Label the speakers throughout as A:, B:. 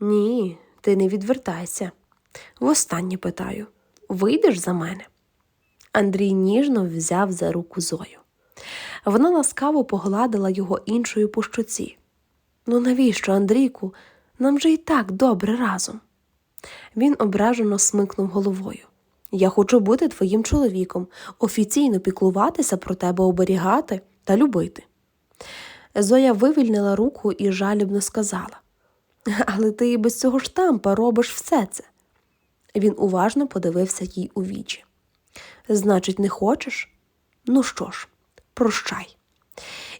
A: Ні, ти не відвертайся. Востаннє питаю вийдеш за мене? Андрій ніжно взяв за руку Зою. Вона ласкаво погладила його іншою по щоці. Ну навіщо, Андрійку? Нам же і так добре разом. Він ображено смикнув головою. Я хочу бути твоїм чоловіком, офіційно піклуватися про тебе, оберігати та любити. Зоя вивільнила руку і жалібно сказала Але ти і без цього штампа робиш все це. Він уважно подивився їй у вічі. Значить, не хочеш? Ну що ж, прощай.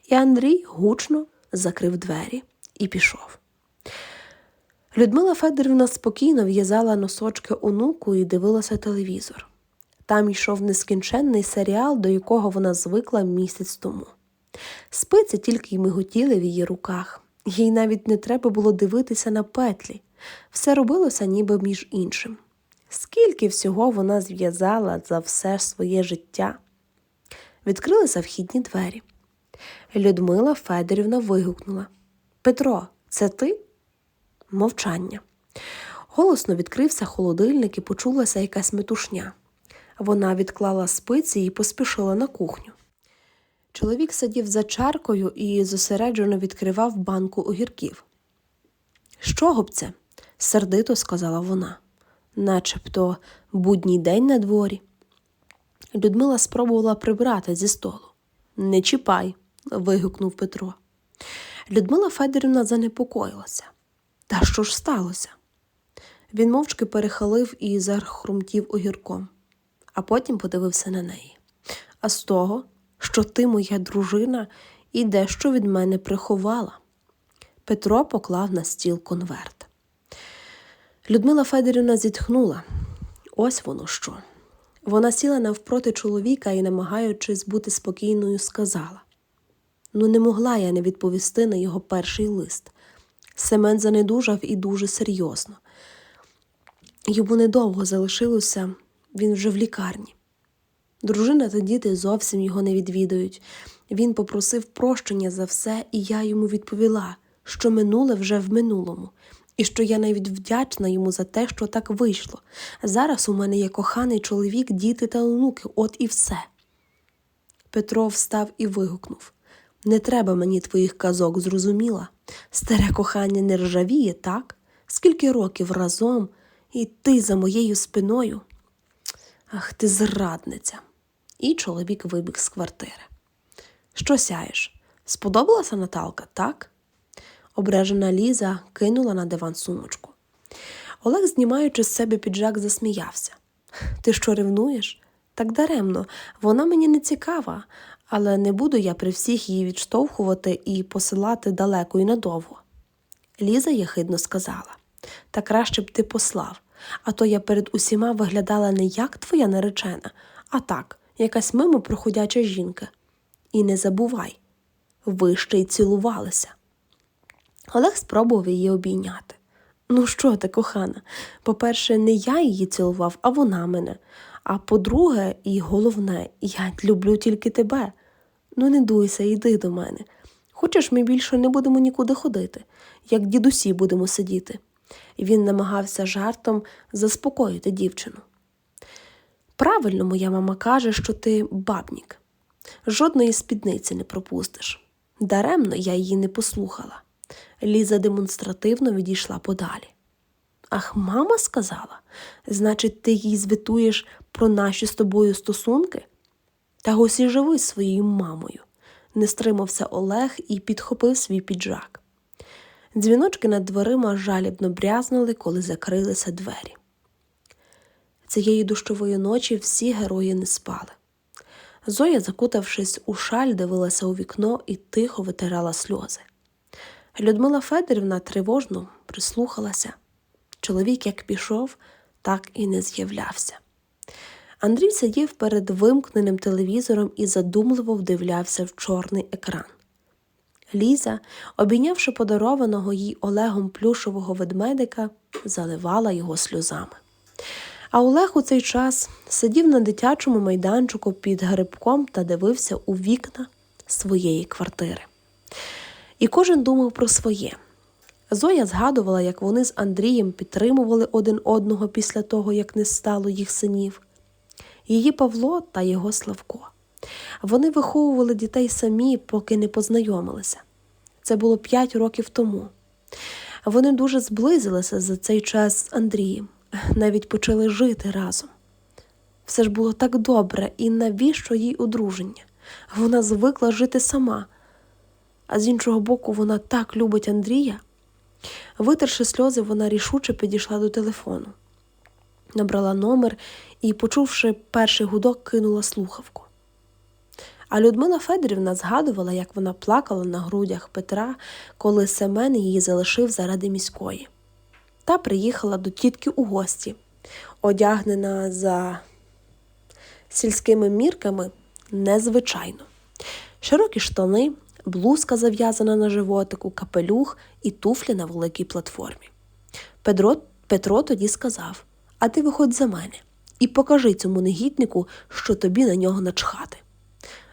A: І Андрій гучно закрив двері і пішов. Людмила Федорівна спокійно в'язала носочки онуку і дивилася телевізор. Там йшов нескінченний серіал, до якого вона звикла місяць тому. Спиці тільки й миготіли в її руках, їй навіть не треба було дивитися на петлі, все робилося ніби між іншим. Скільки всього вона зв'язала за все своє життя. Відкрилися вхідні двері. Людмила Федорівна вигукнула Петро, це ти? Мовчання. Голосно відкрився холодильник і почулася якась метушня. Вона відклала спиці і поспішила на кухню. Чоловік сидів за чаркою і зосереджено відкривав банку огірків. Чого б це? сердито сказала вона, начебто будній день на дворі. Людмила спробувала прибрати зі столу. Не чіпай, вигукнув Петро. Людмила Федорівна занепокоїлася. Та що ж сталося? Він мовчки перехилив і захрумтів огірком, а потім подивився на неї. А з того, що ти, моя дружина, і дещо від мене приховала. Петро поклав на стіл конверт. Людмила Федорівна зітхнула. Ось воно що. Вона сіла навпроти чоловіка і, намагаючись бути спокійною, сказала: Ну, не могла я не відповісти на його перший лист. Семен занедужав і дуже серйозно. Йому недовго залишилося, він вже в лікарні. Дружина та діти зовсім його не відвідають. Він попросив прощення за все, і я йому відповіла, що минуле вже в минулому, і що я навіть вдячна йому за те, що так вийшло. Зараз у мене є коханий чоловік, діти та онуки, от і все. Петро встав і вигукнув Не треба мені твоїх казок, зрозуміла. Старе кохання не ржавіє, так? Скільки років разом, і ти за моєю спиною. Ах ти зрадниця. І чоловік вибіг з квартири. Що сяєш? Сподобалася Наталка, так? Ображена Ліза кинула на диван сумочку. Олег, знімаючи з себе піджак, засміявся. Ти що ревнуєш? Так даремно, вона мені не цікава, але не буду я при всіх її відштовхувати і посилати далеко і надовго. Ліза єхидно сказала та краще б ти послав, а то я перед усіма виглядала не як твоя наречена, а так, якась мимо проходяча жінка. І не забувай, ви ще й цілувалися. Олег спробував її обійняти. Ну, що ти, кохана? По-перше, не я її цілував, а вона мене. А по-друге, і головне, я люблю тільки тебе. Ну, не дуйся, йди до мене. Хочеш, ми більше не будемо нікуди ходити, як дідусі будемо сидіти. Він намагався жартом заспокоїти дівчину. Правильно, моя мама каже, що ти бабнік. Жодної спідниці не пропустиш. Даремно я її не послухала. Ліза демонстративно відійшла подалі. Ах, мама сказала, значить, ти їй звітуєш про наші з тобою стосунки? Та ось і живи своєю мамою, не стримався Олег і підхопив свій піджак. Дзвіночки над дверима жалібно брязнули, коли закрилися двері. Цієї дощової ночі всі герої не спали. Зоя, закутавшись у шаль, дивилася у вікно і тихо витирала сльози. Людмила Федорівна тривожно прислухалася. Чоловік як пішов, так і не з'являвся. Андрій сидів перед вимкненим телевізором і задумливо вдивлявся в чорний екран. Ліза, обійнявши подарованого їй Олегом плюшового ведмедика, заливала його сльозами. А Олег у цей час сидів на дитячому майданчику під грибком та дивився у вікна своєї квартири. І кожен думав про своє. Зоя згадувала, як вони з Андрієм підтримували один одного після того, як не стало їх синів. Її Павло та його Славко. Вони виховували дітей самі, поки не познайомилися. Це було п'ять років тому. Вони дуже зблизилися за цей час з Андрієм, навіть почали жити разом. Все ж було так добре, і навіщо їй одруження? Вона звикла жити сама. А з іншого боку, вона так любить Андрія. Витерши сльози, вона рішуче підійшла до телефону, набрала номер і, почувши перший гудок, кинула слухавку. А Людмила Федорівна згадувала, як вона плакала на грудях Петра, коли Семен її залишив заради міської. Та приїхала до тітки у гості, одягнена за сільськими мірками незвичайно. Широкі штани, блузка зав'язана на животику, капелюх і туфлі на великій платформі. Петро, Петро тоді сказав: А ти виходь за мене і покажи цьому негіднику, що тобі на нього начхати.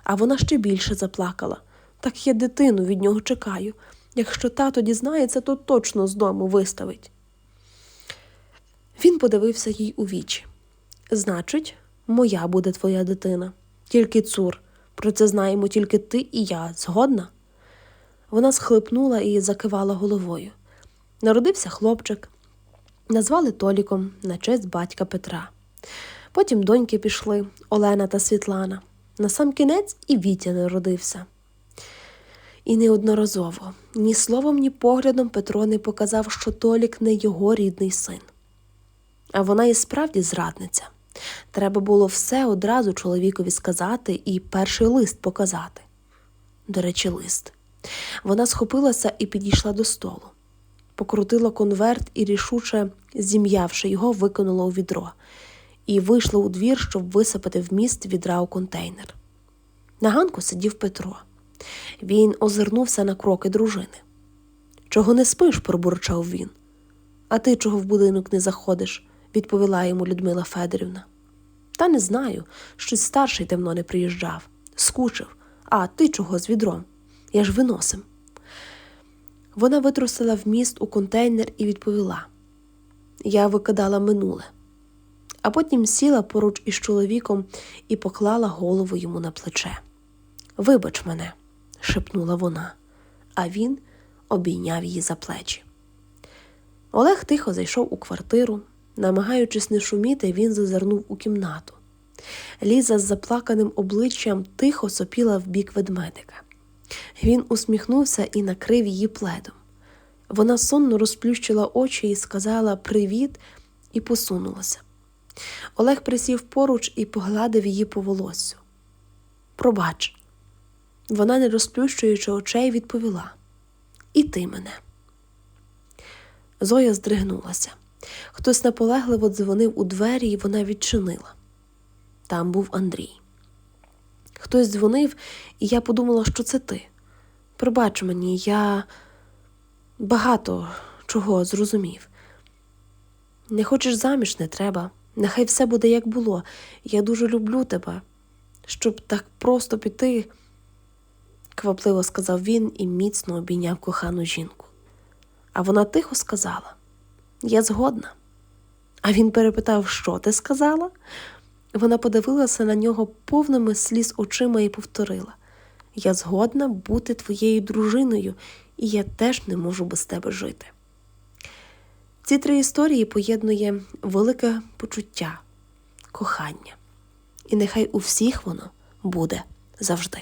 A: А вона ще більше заплакала. Так я дитину від нього чекаю. Якщо тато дізнається, то точно з дому виставить. Подивився їй у вічі. Значить, моя буде твоя дитина, тільки цур. Про це знаємо тільки ти і я, згодна? Вона схлипнула і закивала головою. Народився хлопчик, назвали Толіком на честь батька Петра. Потім доньки пішли Олена та Світлана. На сам кінець і Вітя народився. І неодноразово ні словом, ні поглядом Петро не показав, що Толік не його рідний син. А вона і справді зрадниця. Треба було все одразу чоловікові сказати і перший лист показати. До речі, лист. Вона схопилася і підійшла до столу, покрутила конверт і, рішуче, зім'явши його, викинула у відро і вийшла у двір, щоб висипати вміст відра у контейнер. На ганку сидів Петро. Він озирнувся на кроки дружини. Чого не спиш? пробурчав він. А ти чого в будинок не заходиш? Відповіла йому Людмила Федорівна. Та не знаю, щось старший давно не приїжджав, скучив. А ти чого з відром? Я ж виносим. Вона витрусила вміст у контейнер і відповіла: Я викидала минуле, а потім сіла поруч із чоловіком і поклала голову йому на плече. Вибач мене, шепнула вона, а він обійняв її за плечі. Олег тихо зайшов у квартиру. Намагаючись не шуміти, він зазирнув у кімнату. Ліза з заплаканим обличчям тихо сопіла в бік ведмедика. Він усміхнувся і накрив її пледом. Вона сонно розплющила очі і сказала Привіт і посунулася. Олег присів поруч і погладив її по волоссю. Пробач. Вона, не розплющуючи очей, відповіла І ти мене. Зоя здригнулася. Хтось наполегливо дзвонив у двері, і вона відчинила. Там був Андрій. Хтось дзвонив, і я подумала, що це ти. Пробач мені, я багато чого зрозумів. Не хочеш заміж, не треба. Нехай все буде, як було. Я дуже люблю тебе, щоб так просто піти, квапливо сказав він і міцно обійняв кохану жінку. А вона тихо сказала: Я згодна. А він перепитав, що ти сказала? Вона подивилася на нього повними сліз очима і повторила Я згодна бути твоєю дружиною, і я теж не можу без тебе жити. Ці три історії поєднує велике почуття, кохання, і нехай у всіх воно буде завжди.